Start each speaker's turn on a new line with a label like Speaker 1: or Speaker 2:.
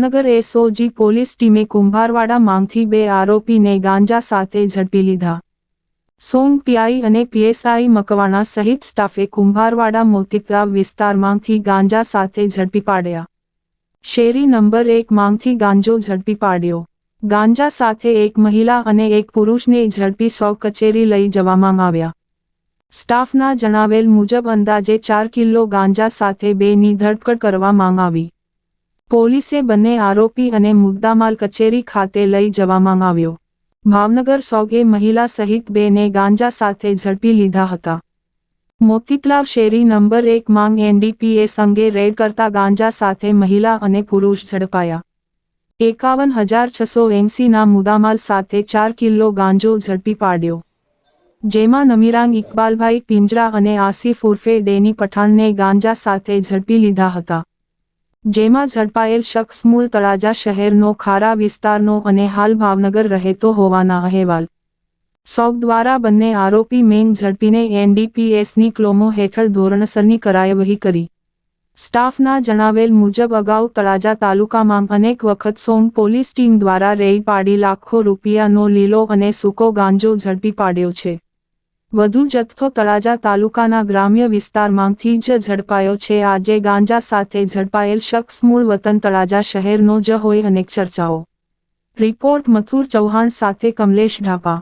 Speaker 1: Bhavnagar SOG police ટીમે કુંભારવાડા માંગથી બે આરોપીને ગાંજા સાથે ઝડપી લીધા. સોંગ પીઆઈ અને પીએસઆઈ મકવાણા સહિત સ્ટાફે કુંભારવાડા મોતીતરાવ વિસ્તારમાંથી ગાંજા સાથે ઝડપી પાડ્યા. શેરી નંબર એક માંગથી ગાંજો ઝડપી પાડ્યો. ગાંજા સાથે એક મહિલા અને એક પુરુષને ઝડપી સો કચેરી લઈ જવામાં આવ્યા. સ્ટાફના જણાવેલ મુજબ અંદાજે ચાર કિલો ગાંજા સાથે બેની ધરપકડ કરવામાં આવી. પોલીસે બંને આરોપી અને મુદ્દામાલ કચેરી ખાતે લઈ જવામાં આવ્યો. ભાવનગર સોગે મહિલા સહિત બેને ગાંજા સાથે ઝડપી લીધા હતા. મોતીતલાવ શેરી નંબર એક માંગ એનડીપીએસ અંગે રેડ કરતા ગાંજા સાથે મહિલા અને પુરુષ ઝડપાયા. એકાવન હજાર છસો એંસીના મુદ્દામાલ સાથે ચાર કિલો ગાંજો ઝડપી પાડ્યો. જેમાં નમીરાંગ ઇકબાલભાઈ પિંજરા અને આસિફ ઉર્ફે ડેની પઠાણને ગાંજા સાથે ઝડપી લીધા હતા. જેમાં ઝડપાયેલ શખ્સ મૂળ તળાજા શહેરનો ખારા વિસ્તારનો અને હાલ ભાવનગર રહેતો હોવાના અહેવાલ. સોગ દ્વારા બંને આરોપી મેંગ ઝડપીને એનડીપીએસની ક્લોમો હેઠળ ધોરણસરની કાર્યવાહી કરી. સ્ટાફના જણાવેલ મુજબ અગાઉ તળાજા તાલુકામાં અનેક વખત સોંગ પોલીસ ટીમ દ્વારા રેઈ પાડી લાખો રૂપિયાનો લીલો અને સૂકો ગાંજો ઝડપી પાડ્યો છે. વધુ જથ્થો તળાજા તાલુકાના ગ્રામ્ય વિસ્તારમાંથી જ ઝડપાયો છે. આજે ગાંજા સાથે ઝડપાયેલ શખ્સ મૂળ વતન તળાજા શહેરનો જ હોય અનેક ચર્ચાઓ. રિપોર્ટ મથુર ચૌહાણ સાથે કમલેશ ઢાપા.